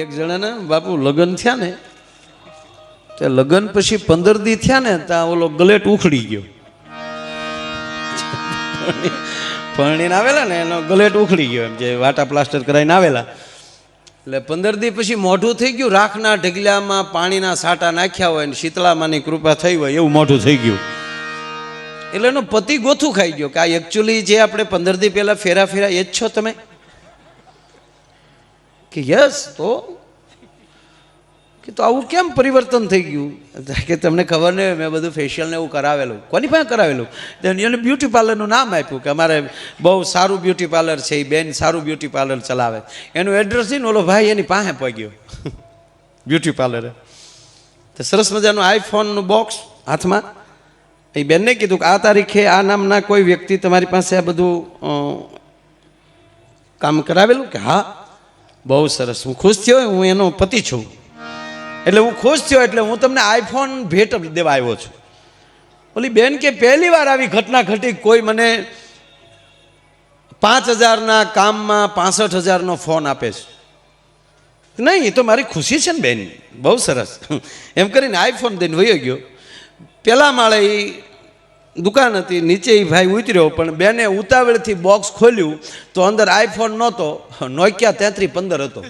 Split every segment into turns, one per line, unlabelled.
એક જણાને બાપુ લગ્ન થયા ને, તે લગ્ન પછી પંદર દી થયા ને ત્યાં ઓલો ગલેટ ઉખડી ગયો. પરણીને આવેલા ને, એનો ગલેટ ઉખડી ગયો એમ, જે વાટા પ્લાસ્ટર કરાવીને આવેલા. એટલે પંદર દી પછી મોઢું થઈ ગયું, રાખના ઢગલામાં પાણીના સાટા નાખ્યા હોય ને, શીતળામાંની કૃપા થઈ હોય, એવું મોઢું થઈ ગયું. એટલે એનો પતિ ગોથું ખાઈ ગયો કે આ એકચ્યુઅલી જે આપણે પંદર દી પહેલાં ફેરા ફેરા એ જ છો તમે? કે યસ તો? કે તો આવું કેમ પરિવર્તન થઈ ગયું? કે તમને ખબર નહીં, મેં બધું ફેશિયલ ને એવું કરાવેલું. કોની પાસે કરાવેલું? એને બ્યુટી પાર્લરનું નામ આપ્યું કે અમારે બહુ સારું બ્યુટી પાર્લર છે એ બેન સારું બ્યુટી પાર્લર ચલાવે. એનું એડ્રેસ ને, ઓલો ભાઈ એની પાસે પહોંચ્યો. બ્યુટી પાર્લરે તો સરસ મજાનું આઈફોનનું બોક્સ હાથમાં. એ બેનને કીધું કે આ તારીખે આ નામના કોઈ વ્યક્તિ તમારી પાસે આ બધું કામ કરાવેલું? કે હા. બહુ સરસ. હું ખુશ થયો હું એનો પતિ છું. એટલે હું ખુશ થયો એટલે હું તમને આઈફોન ભેટ દેવા આવ્યો છું. ઓલી બેન કે પહેલી વાર આવી ઘટના ઘટી, કોઈ મને પાંચ હજારના કામમાં પાસઠ હજારનો ફોન આપે છે. નહીં, એ તો મારી ખુશી છે ને બેન. બહુ સરસ. એમ કરીને આઈફોન દઈને વયો ગયો. પહેલાં માળે દુકાન હતી, નીચે એ ભાઈ ઉતર્યો, પણ બેને ઉતાવળથી બોક્સ ખોલ્યું તો અંદર આઈફોન નહોતો નોકિયા તેત્રી પંદર હતો.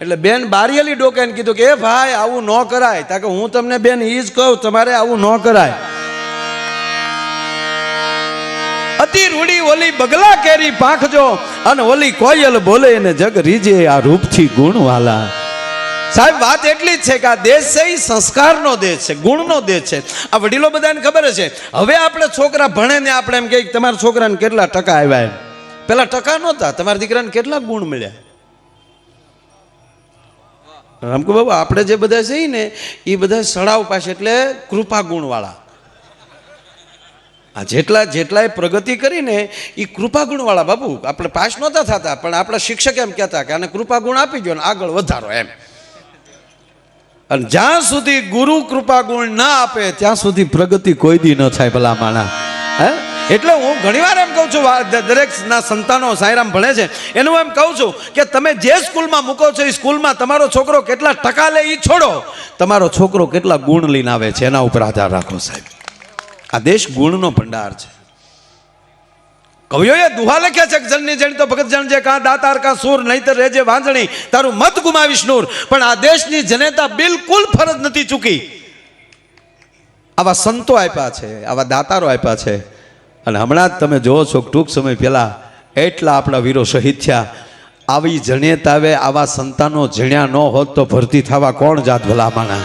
એટલે બેન બારિયેલી ડોકાઈને કીધું કે, એ ભાઈ, આવું ન કરાય. તાકે હું તમને બેન એ જ કહું, તમારે આવું ન કરાય. અતિ રૂડી ઓલી બગલા કેરી પાંખજો અને ઓલી કોયલ બોલે ને જગ રીજે આ રૂપથી ગુણવાલા. સાહેબ, વાત એટલી જ છે કે આ દેશ છે એ સંસ્કારનો દેશ છે, ગુણનો દેશ છે. આ વડીલો બધાને ખબર છે હવે આપણે છોકરા ભણે ને આપણે એમ કહીએ તમારા છોકરાને કેટલા ટકા આવ્યા એમ. પેલા ટકા નહોતા, તમારા દીકરાને કેટલા ગુણ મળ્યા? રામકુ બાબુ, આપણે જે બધા છે ને, એ બધા સડાવ પાસે એટલે કૃપા ગુણવાળા. આ જેટલા જેટલાએ પ્રગતિ કરીને એ કૃપા ગુણવાળા બાબુ આપણે પાસ નહોતા થતા, પણ આપણા શિક્ષક એમ કહેતા કે આને કૃપા ગુણ આપી દો ને આગળ વધારો એમ. અને જ્યાં સુધી ગુરુ કૃપા ગુણ ના આપે, ત્યાં સુધી પ્રગતિ કોઈ દી ન થાય ભલા માણા હે? એટલે હું ઘણીવાર એમ કહું છું દરેક ના સંતાનો સાયરામ ભણે છે. એનું એમ કહું છું કે તમે જે સ્કૂલમાં મૂકો છો, એ સ્કૂલમાં તમારો છોકરો કેટલા ટકા લે એ છોડો. તમારો છોકરો કેટલા ગુણ લઈને આવે છે, એના ઉપર આધાર રાખો સાહેબ. આ દેશ ગુણનો ભંડાર છે. કવિઓએ દુહા લખ્યા છે જણની જણી તો ભગત જણ જે કાં દાતાર કાં સૂર નહીતર રેજે વાંજણી તારું મત ગુમાવીશ નૂર. પણ આ દેશની જનતા બિલકુલ ફરજ નથી ચૂકી. આવા સંતો આપ્યા છે, આવા દાતારો આપ્યા છે. અને હમણાં જ તમે જોવો છો ટૂંક સમય પહેલાં એટલા આપણા વીરો શહીદ થયા. આવી જણેતાવે આવા સંતાનો જણ્યા ન હોત તો ભરતી થવા કોણ જાત ભલામાના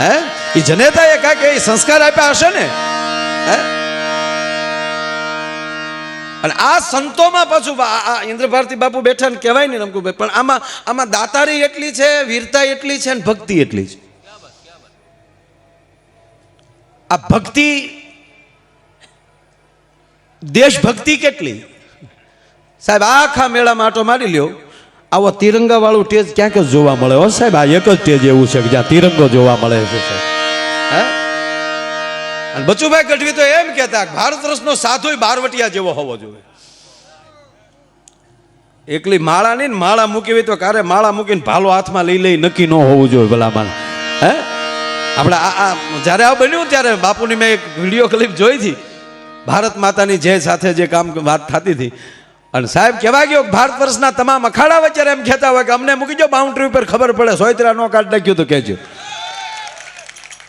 હે? એ જનેતાએ કાંઈક એ સંસ્કાર આપ્યા હશે ને? અને આ સંતોમાં પાછું આ આ ઇન્દ્ર બાપુ બેઠા ને કહેવાય ને રમકુભાઈ પણ આમાં આમાં દાતારી એટલી છે, વીરતા એટલી છે અને ભક્તિ એટલી છે. આ ભક્તિ દેશભક્તિ કેટલી? સાહેબ, આખા મેળામાં આટો મારી લ્યો. આવો તિરંગા વાળું ટેજ ક્યાંક જ જોવા મળે હો સાહેબ. આ એક જ ટેજ એવું છે કે જ્યાં તિરંગો જોવા મળે છે, સાહેબ. હે? અને બચુભાઈ ગઢવી તો એમ કહેતા ભારત રસનો સાધુ બારવટિયા જેવો હોવો જોઈએ. એકલી માળા નહીં ને માળા મૂકી હોય તો કારે માળા મૂકીને ભાલો હાથમાં લઈ લઈ નક્કી ન હોવું જોઈએ ભલામાં હે? આપણે આ જ્યારે આ બન્યું ત્યારે બાપુની મેં એક વીડિયો ક્લિપ જોઈ હતી. ભારત માતાની જય સાથે જે કામ વાત થતી હતી. અને સાહેબ કહેવા ગયો ભારત વર્ષના તમામ અખાડા વચ્ચે એમ કહેતા હોય કે અમને મૂકી જો બાઉન્ડ્રી ઉપર ખબર પડે, સોયત્રા નો કાઢ નાખ્યું તો કહેજો.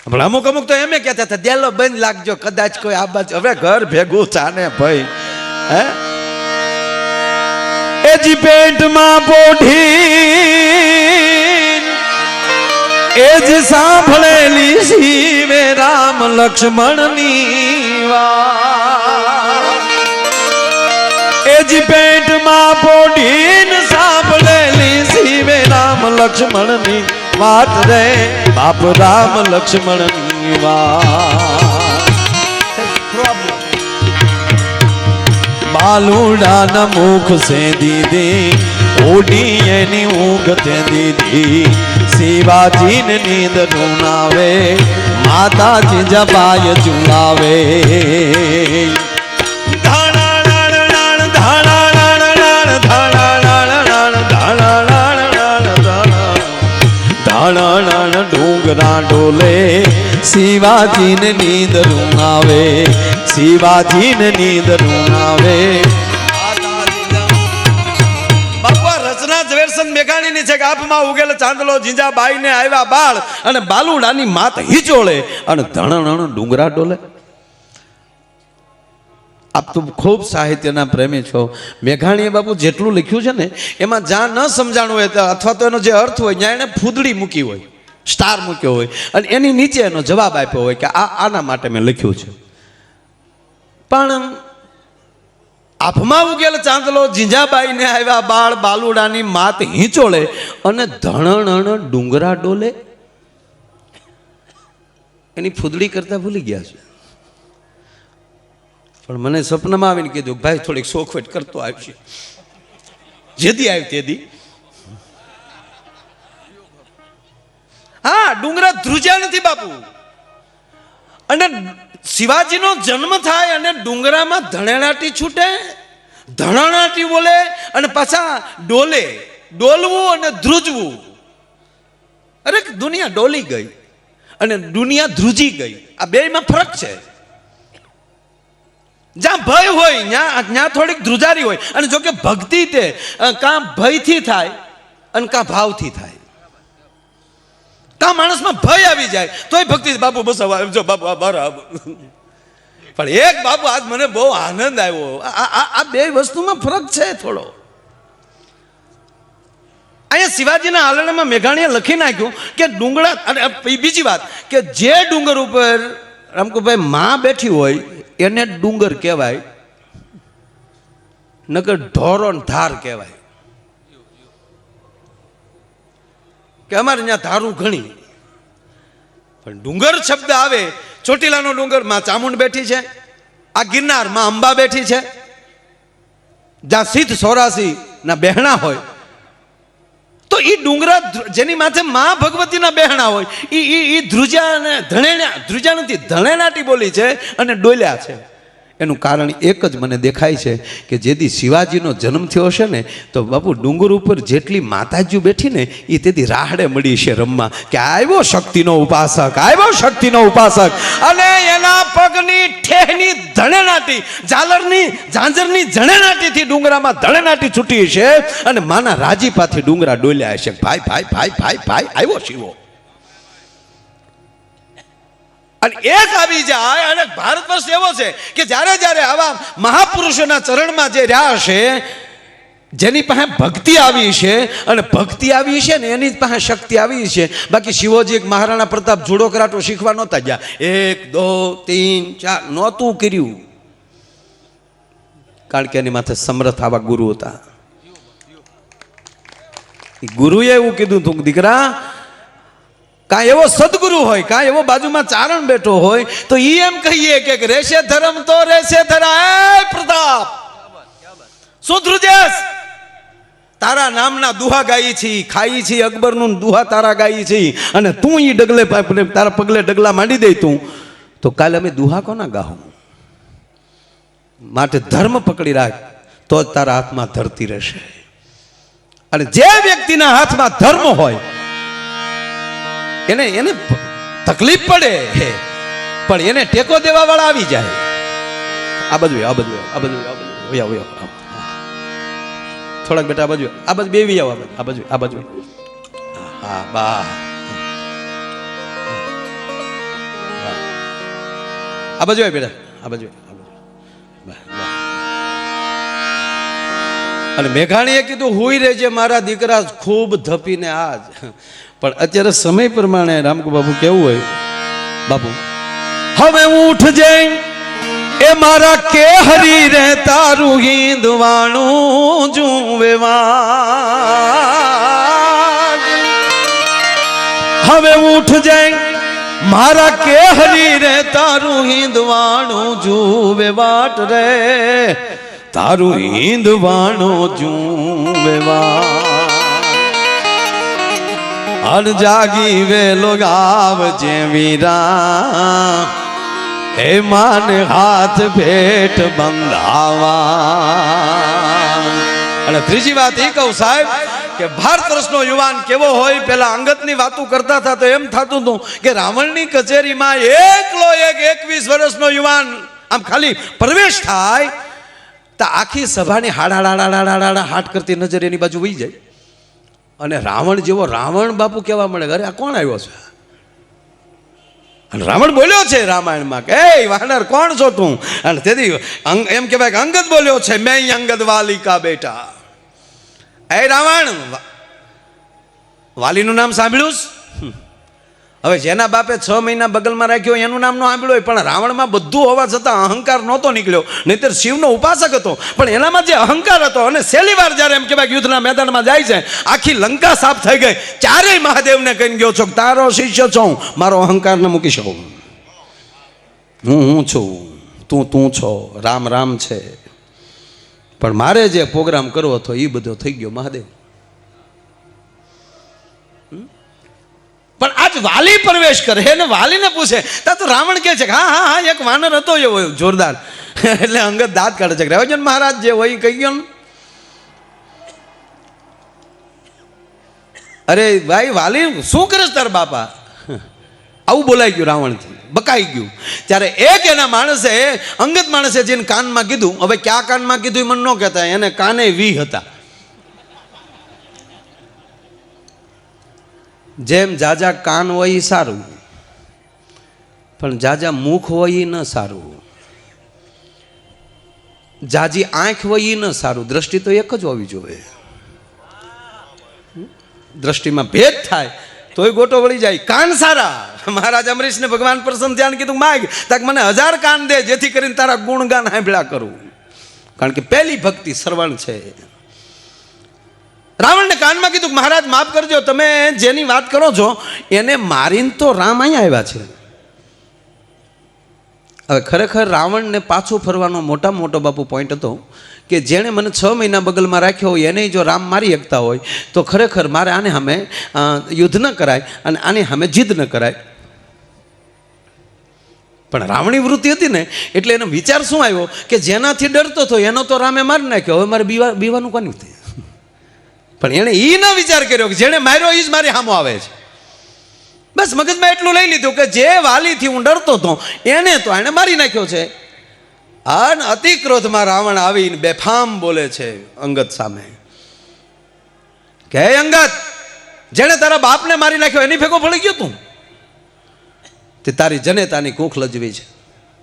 પણ અમુક અમુક તો એમ કહેતા હતા, દેલો બંધ લાગજો, કદાચ કોઈ આ બાજુ હવે ઘર ભેગું થાને ભાઈ, હે? એજી પેટમાં પોઢી એજ સાંભળેલી શિવે રામ લક્ષ્મણની વાત. એ જ પેટમાં પોઢીન સાંભળેલી શિવે રામ લક્ષ્મણની વાત રે, બાપ રામ લક્ષ્મણની વાત. બાલુડાના મુખ સે દીદી ઓડી એની ઊંઘ તે દીદી શિવાજીને નીંદ ઢૂંઢાવે માતાજી જબાય ચુલાવે ધાણા ધાણા ધાણા
ડુંગરા ડોલે શિવાજીને નીંદરું આવે શિવાજીને નીંદરું આવે
ઝવેરચંદ મેઘાણીની છે કે આપમાં ઉગેલ ચાંદલો જીંજાબાઈ ને આવ્યા બાળ અને બાલુડાની માત હિચોળે અને ધણણ ડુંગરા ડોલે. આપ તો ખૂબ સાહિત્યના પ્રેમી છો. મેઘાણીએ બાપુ જેટલું લખ્યું છે ને, એમાં જ્યાં ન સમજાણું હોય અથવા તો એનો જે અર્થ હોય, ત્યાં એને ફૂદડી મૂકી હોય. સ્ટાર મૂક્યો હોય. અને એની નીચે એનો જવાબ આપ્યો હોય કે આ આના માટે મેં લખ્યું છે. પણ આફમાં ઉગેલ ચાંદલો જીંજાબાઈને આવ્યા બાળ બાલુડાની માત હિંચોળે અને ધણણ ડુંગરા ડોલે. એની ફૂદડી કરતા ભૂલી ગયા છે. પણ મને સપનામાં આવીને કીધું ભાઈ થોડીક શોખવેટ કરતો આવશે. જેથી આવી તેદી. હા, ડુંગરા ધ્રુજ્યા નથી બાપુ. અને શિવાજીનો જન્મ થાય અને ડુંગરામાં ધણેણાટી છૂટે, ધણાણાટી બોલે અને પાછા ડોલે, ડોલવું અને ધ્રુજવું. અરે, દુનિયા ડોલી ગઈ અને દુનિયા ધ્રુજી ગઈ. આ બેયમાં ફરક છે. જ્યાં ભય હોય ત્યાં ત્યાં થોડીક ધ્રુજારી હોય. અને જો કે ભક્તિ તે કાં ભયથી થાય અને કાં ભાવથી થાય. કાં માણસમાં ભય આવી જાય. તોય ભક્તિ બાપુ, બસ જો, બાપુ બરાબર પણ એક બાપુ આજ મને બહુ આનંદ આવ્યો. આ બે વસ્તુમાં ફરક છે થોડો. અહીંયા શિવાજીના આલણામાં મેઘાણીએ લખી નાખ્યું કે ડુંગળા, અને બીજી વાત, કે જે ડુંગર ઉપર રામકુભાઈ માં બેઠી હોય, એને ડુંગર કહેવાય, નકર ઢોરો ધાર કહેવાય. કે અમારે ત્યાં ધારું ઘણી. પણ ડુંગર શબ્દ આવે, ચોટીલાનો ડુંગર, માં ચામુંડ બેઠી છે, આ ગિરનાર, માં અંબા બેઠી છે. જ્યાં સિદ્ધ સોરાસી ના બહેણા હોય, તો એ ડુંગરા જેની માથે મા ભગવતીના બહેણા હોય એ એ ધ્રુજા અને ધણેણા, ધ્રુજા નથી ધણેનાટી બોલી છે અને ડોલ્યા છે. એનું કારણ એક જ મને દેખાય છે કે જેથી શિવાજીનો જન્મ થયો હશે ને, તો બાપુ ડુંગર ઉપર જેટલી માતાજીઓ બેઠી ને એ તેથી રાહડે મળી છે રમવા. કે આવ્યો શક્તિનો ઉપાસક આવ્યો શક્તિનો ઉપાસક. અને એના પગની ઠેહની ધણેનાટી, ઝાલરની, ઝાંઝરની જણેનાટીથી ડુંગરામાં ધણેનાટી છૂટી છે. અને માના રાજીપાથી ડુંગરા ડોલ્યા છે ભાઈ ભાઈ ભાઈ ભાઈ ભાઈ આવ્યો શિવો. અને એક આવી જાય, અને ભારત વર્ષ એવો છે કે જ્યારે જ્યારે આવા મહાપુરુષોના ચરણમાં જે રહ્યા છે જેની પાસે ભક્તિ આવી છે, અને ભક્તિ આવી છે ને એની જ પાસે શક્તિ આવી છે. બાકી શિવજી મહારાણા પ્રતાપ જુડો કરાટો શીખવા નહોતા ગયા. એક, દો, તીન, ચાર, નહોતું કર્યું. કારણ કે એની માથે સમર્થ આવા ગુરુ હતા. ગુરુએ એવું કીધું તું દીકરા કાં એવો સદગુરુ હોય કાં એવો બાજુમાં ચારણ બેઠો હોય, તો ઈ એમ કહીએ કે રેશે ધર્મ તો રેશે ધરા. એ પ્રતાપ! શું ધ્રુજેશ તારા નામના દુહા ગાઈ છી, ખાઈ છી, અકબરનું દુહા તારા ગાઈ છી, અને તું ઈ ડગલે તારા પગલે ડગલા માંડી દે તું. તો કાલે અમે દુહા કોના ગાહું? માટે ધર્મ પકડી રાખ, તો જ તારા હાથમાં ધરતી રહેશે. અને જે વ્યક્તિના હાથમાં ધર્મ હોય એને એને તકલીફ પડે પણ એને ટેકો દેવા વાળા આવી જાય. આ બધું આ બધું આ બધું આ બધું. થોડાક બેટા આ બાજુ આ બાજુ બેવી આવો આ બાજુ આ બાજુ હા, બા. આ બાજુ બેટા. આ બાજુ. અને મેઘાણીએ કીધું, હુઈ રહેજે મારા દીકરા, ખૂબ ધપીને આજ. પણ અત્યારે સમય પ્રમાણે રામકુ બાબુ કેવું હોય? બાબુ હવે ઉઠજે, એ મારા કે હરી રે, તારું હિંદવાણું જુવેવા હવે ઉઠજે, મારા કે હરી રે, તારું હિંદવાણું જુવે વાટ રે, તારું હિંદવાણું જુવે વાટ અન જાગી વેલો ગાવ જે વીરા. હે માન હાથ ભેટ બંધાવા. અને ત્રીજી વાત એ કહું સાહેબ કે ભારત વર્ષનો યુવાન કેવો હોય, પેલા અંગતની વાતો કરતા હતા તો એમ થતું હતું કે રાવણની કચેરીમાં એકલો એક એકવીસ વર્ષનો યુવાન આમ ખાલી પ્રવેશ થાય, તો આખી સભાની હાડા હાડ હાડા હાડા હાડા હાટ કરતી નજર એની બાજુ વહી જાય. અને રાવણ જેવો રાવણ બાપુ કહેવા મળે અરે આ કોણ આવ્યો છે? અને રાવણ બોલ્યો છે રામાયણમાં કે, એ વાનર, કોણ છો તું? અને તેથી એમ કહેવાય કે અંગદ બોલ્યો છે, મેં અંગદ વાલિકા બેટા. એ રાવણ વાલીનું નામ સાંભળ્યું છે? હવે જેના બાપે છ મહિના બગલમાં રાખ્યો એનું નામ નો સાંભળ્યું પણ રાવણમાં બધું હોવા છતાં અહંકાર નહોતો નીકળ્યો. નહીતર શિવનો ઉપાસક હતો. પણ એનામાં જે અહંકાર હતો, અને છેલ્લી વાર જ્યારે એમ કહેવાય યુદ્ધના મેદાનમાં જાય છે, આખી લંકા સાફ થઈ ગઈ. ચારેય મહાદેવને કહીને ગયો છો તારો શિષ્ય છું, મારો અહંકારને મૂકી શકું. હું હું છું, તું તું છો, રામ રામ છે. પણ મારે જે પ્રોગ્રામ કરવો હતો એ બધો થઈ ગયો મહાદેવ. વાલી પ્રવેશ કરે. અને વાલીને પૂછે, તા તો રાવણ કહે છે? કે હા હા હા, એક વાનર હતો એવો જોરદાર. એટલે અંગત દાંત કાઢે છે. કે મહારાજ, જે હોય કહી ગયો અરે ભાઈ, વાલી શું કરે તાર બાપા? આવું બોલાઈ ગયું રાવણથી, બકાઈ ગયું. ત્યારે એક એના માણસે, અંગત માણસે જેને કાનમાં કીધું, હવે ક્યાં કાનમાં કીધું એ મને ન કહેતા, એને કાને વી હતા. જેમ જાજા કાન હોય એ સારું. પણ જાજા મુખ હોય એ ન સારું. જાજી આંખ હોય એ ન સારું. દ્રષ્ટિ તો એક જ હોવી જોઈએ. દ્રષ્ટિમાં ભેદ થાય, તોય ગોટો વળી જાય. કાન સારા. મહારાજ અમરીશને ભગવાન પ્રસન્ન ધ્યાન કીધું, માગ, તાક મને હજાર કાન દે, જેથી કરીને તારા ગુણગાન હાંભળા કરું. કારણ કે પહેલી ભક્તિ શ્રવણ છે. રાવણને કાનમાં કીધું કે મહારાજ, માફ કરજો, તમે જેની વાત કરો છો, એને મારીને તો રામ અહીંયા આવ્યા છે. હવે ખરેખર રાવણને પાછું ફરવાનો મોટા મોટો બાપુ પોઈન્ટ હતો કે જેણે મને છ મહિના બગલમાં રાખ્યો હોય, એને જો રામ મારી શકતા હોય, તો ખરેખર મારે આને સામે યુદ્ધ ન કરાય અને આની સામે જીદ ન કરાય. પણ રાવણી વૃત્તિ હતી ને, એટલે એનો વિચાર શું આવ્યો? કે જેનાથી ડરતો હતો, એનો તો રામે મારી નાખ્યો. હવે મારે બીવા, બીવાનું કોની પણ એણે એ ન વિચાર કર્યો કે જેણે માર્યો એ જ મારી સામો આવે છે. બસ મગજમાં એટલું લઈ લીધું કે જે વાલીથી હું ડરતો હતો, એને તો એણે મારી નાખ્યો છે. અન અતિ ક્રોધમાં રાવણ આવીને બેફામ બોલે છે અંગત સામે. કે, "હે અંગત, જેણે તારા બાપને મારી નાખ્યો એની ભેગો ફળી ગયો તું? તે તારી જનેતાની કૂખ લજવી છે.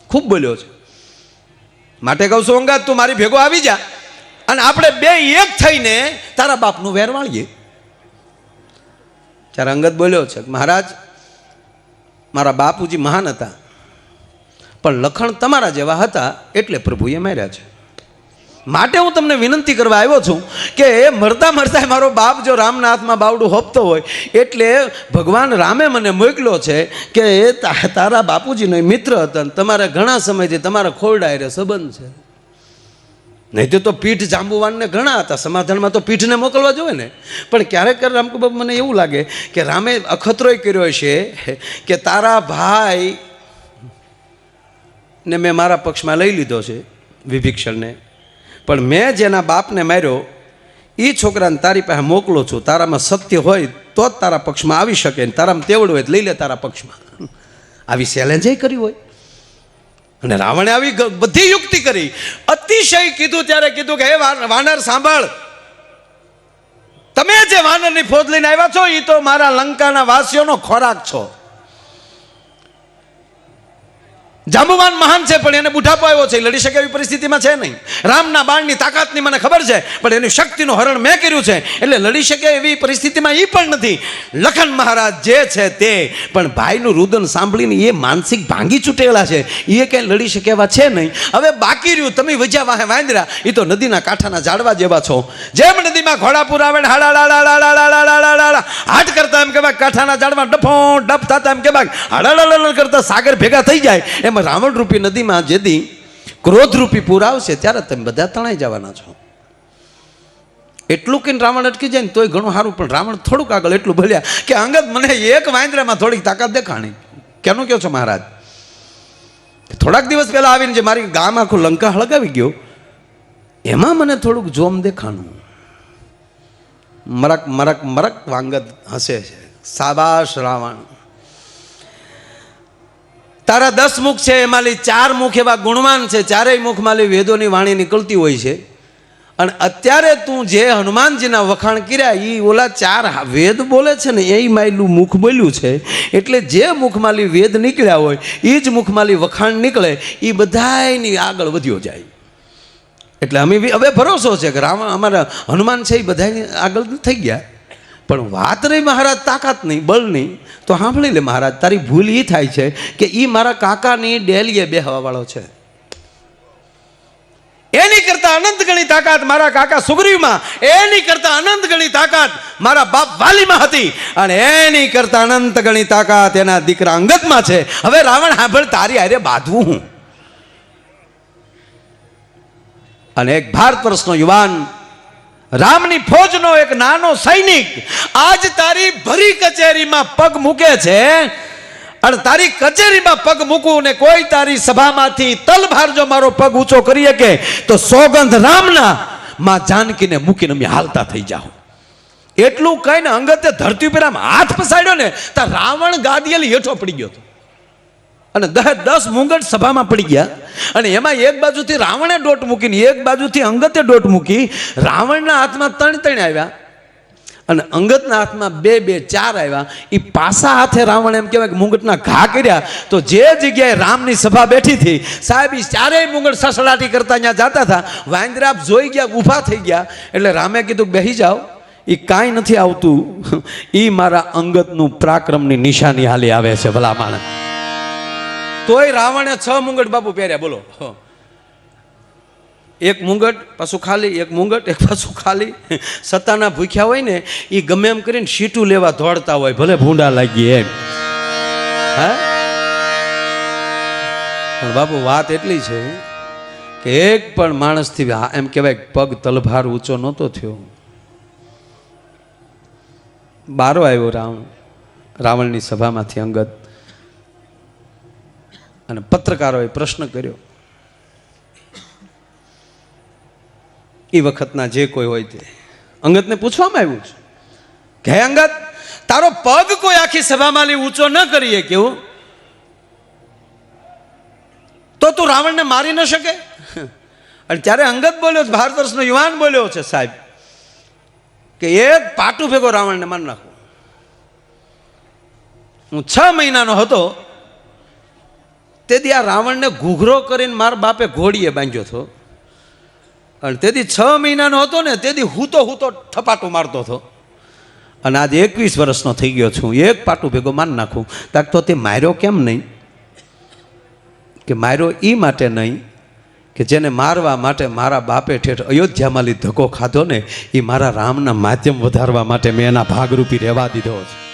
ખૂબ બોલ્યો છે. માટે કહું છું અંગત, તું મારી ભેગો આવી જા. અને આપણે બે એક થઈને તારા બાપનું વેર વાળીએ ત્યારે અંગત બોલ્યો છે મહારાજ, મારા બાપુજી મહાન હતા, પણ લખણ તમારા જેવા હતા એટલે પ્રભુએ માર્યા છે. માટે હું તમને વિનંતી કરવા આવ્યો છું કે મરતા મરતા મારો બાપ જો રામના હાથમાં બાવડું હોપતો હોય, એટલે ભગવાન રામે મને મોકલ્યો છે કે એ તારા બાપુજીનો એ મિત્ર હતા તમારા ઘણા સમયથી તમારા ખોરડાય રે સંબંધ છે. નહીં તો પીઠ જાંબુવાનને ઘણા હતા. સમાધાનમાં તો પીઠને મોકલવા જોઈએ ને. પણ ક્યારેક ક્યારે રામકુ બાપુ મને એવું લાગે કે રામે અખતરોય કર્યો છે કે તારા ભાઈ ને મેં મારા પક્ષમાં લઈ લીધો છે વિભીક્ષણને. પણ મેં જેના બાપને માર્યો એ છોકરાને તારી પાસે મોકલો છું. તારામાં સત્ય હોય તો જ તારા પક્ષમાં આવી શકે ને. તારામાં તેવડું હોય લઈ લે તારા પક્ષમાં. આવી ચેલેન્જ કરી હોય. અને રાવણે આવી બધી યુક્તિ કરી. અતિશય કીધું ત્યારે કીધું કે, હે વાનર, સાંભળ. તમે જે વાનરની ફોજ લઈને આવ્યા છો એ તો મારા લંકાના વાસીઓનો ખોરાક છો. જાંબુવાન મહાન છે, પણ એને બુઢાપો આવ્યો છે લડી શકે એવી પરિસ્થિતિમાં છે નહીં. રામના બાણની તાકાતની મને ખબર છે, પણ એની શક્તિનું હરણ મેં કર્યું છે, એટલે લડી શકે એવી પરિસ્થિતિમાં એ પણ નથી. લખન મહારાજ જે છે તે, પણ ભાઈનું રુદન સાંભળીને એ માનસિક ભાંગી છૂટેલા છે. એ ક્યાંય લડી શકે એવા છે નહીં. હવે બાકી રહ્યું, તમે વજ્યા વાહે વાંદરા એ તો નદીના કાંઠાના ઝાડવા જેવા છો. જેમ નદીમાં ઘોડાપુર આવે હાટ કરતા એમ કે કાંઠાના ઝાડમાં ડફો ડફ થતા એમ કે કરતા સાગર ભેગા થઈ જાય એમાં રાવણ રૂપી નદીમાં જેદી ક્રોધ રૂપી પૂર આવશે, ત્યારે તમે બધા તણાઈ જવાના છો. એટલું કે રાવણ અટકી જાય ને તોય ઘણું સારું, પણ રાવણ થોડુંક આગળ એટલું ભલ્યા કે અંગત મને એક વાંદરામાં થોડીક તાકાત દેખાણી. કેનું કહો છો મહારાજ? થોડાક દિવસ પહેલા આવીને જે મારી ગામ આખું લંકા હળગાવી ગયો, એમાં મને થોડુંક જોમ દેખાણું. મરક મરક મરક વાંગત હસે છે સાબાશ રાવણ. તારા દસ મુખ છે, એમાંલી ચાર મુખ એવા ગુણવાન છે, ચારેય મુખમાંલી વેદોની વાણી નીકળતી હોય છે. અને અત્યારે તું જે હનુમાનજીના વખાણ કર્યા એ ઓલા ચાર વેદ બોલે છે ને એ માયલું મુખ બોલ્યું છે. એટલે જે મુખમાંલી વેદ નીકળ્યા હોય એ જ મુખમાંલી વખાણ નીકળે એ બધાયની આગળ વધ્યો જાય. એટલે અમે હવે ભરોસો છે કે રામ, અમારા હનુમાન છે એ બધાની આગળ થઈ ગયા. પણ વાત રહી મહારાજ તાકાત નહીં બળ નહીં તો સાંભળી લે મહારાજ, તારી ભૂલ એ થાય છે કે એ મારા કાકાની ડેલીએ બેહવાવાળો છે. એની કરતા અનંત ગણી તાકાત મારા કાકા સુગ્રીવમાં, એની કરતા અનંત ગણી તાકાત મારા બાપ વાલીમાં હતી, અને એની કરતા અનંત ગણી તાકાત એના દીકરા અંગતમાં છે. હવે રાવણ સાંભળ તારી આરે બાંધવું હું. અને એક ભારત વર્ષનો યુવાન રામની ફોજનો એક નાનો સૈનિક આજ તારી ભરી કચેરીમાં પગ મૂકે છે અને તારી કચેરીમાં પગ મૂકું ને કોઈ તારી સભામાંથી તલભાર જો મારો પગ ઊંચો કરી શકે, તો સોગંધ રામના માં જાનકીને મૂકીને અમે હાલતા થઈ જાઓ. એટલું કહીને અંગતે ધરતી ઉપર આમ હાથ પસાડ્યો ને, તો રાવણ ગાદીએલી હેઠો પડી ગયો હતો. અને દસ દસ મુંગટ સભામાં પડી ગયા. અને એમાં એક બાજુથી રાવણે દોટ મૂકીને, એક બાજુથી અંગતે દોટ મૂકી, રાવણના હાથમાં ત્રણ ત્રણ આવ્યા. અને અંગતના હાથમાં બે બે, ચાર આવ્યા. એ પાસા હાથે રાવણ એમ કહેવાય કે મુંગટના ઘા કર્યા. તો જે જગ્યાએ રામની સભા બેઠી હતી, સાહેબ એ ચારેય મુંગટ સસડાટી કરતા ત્યાં જતા હતા. વાંદરાપ જોઈ ગયા, ઊભા થઈ ગયા. એટલે રામે કીધું બેસી જાઓ. એ કાંઈ નથી આવતું. એ મારા અંગતનું પ્રાક્રમની નિશાની હાલી આવે છે ભલા માણસ તોય રાવણે છ મુંગટ બાપુ પહેર્યા, બોલો. એક મુંગટ પાછું ખાલી, એક મુંગટ, એક પાછું ખાલી. સત્તાના ભૂખ્યા હોય ને એ ગમે એમ કરીને સીટું લેવા દોડતા હોય, ભલે ભૂંડા લાગી એમ. હા? પણ બાપુ, વાત એટલી છે કે એક પણ માણસથી એમ કહેવાય પગ તલભાર ઊંચો નહોતો થયો. બારો આવ્યો રાવણ રાવણની સભામાંથી અંગત. અને પત્રકારોએ પ્રશ્ન કર્યો. એ વખતના જે કોઈ હોય તે. અંગતને પૂછવામાં આવ્યું છે કે અંગત, તારો પગ કોઈ આખી સભામાં લઈ ઊંચો ન કરીએ કેવું તો તું રાવણને મારી ન શકે? અને ત્યારે અંગત બોલ્યો, ભારત વર્ષનો યુવાન બોલ્યો છે સાહેબ, કે, એક પાટું ભેગો રાવણને મારી નાખું. હું છ મહિનાનો હતો તેથી આ રાવણને ઘૂઘરો કરીને મારા બાપે ઘોડીએ બાંધ્યો હતો. અને તેથી છ મહિનાનો હતો ને, તેથી હૂતો હૂતો થપાટું મારતો હતો. અને આજે એકવીસ વર્ષનો થઈ ગયો છું, એક પાટું ભેગો માન નાખું. તાક તો તે માર્યો કેમ નહીં? કે માર્યો એ માટે નહીં કે જેને મારવા માટે મારા બાપે ઠેઠ અયોધ્યામાં લી ધક્કો ખાધો ને એ મારા રામના માધ્યમ વધારવા માટે મેં એના ભાગરૂપી રહેવા દીધો છે.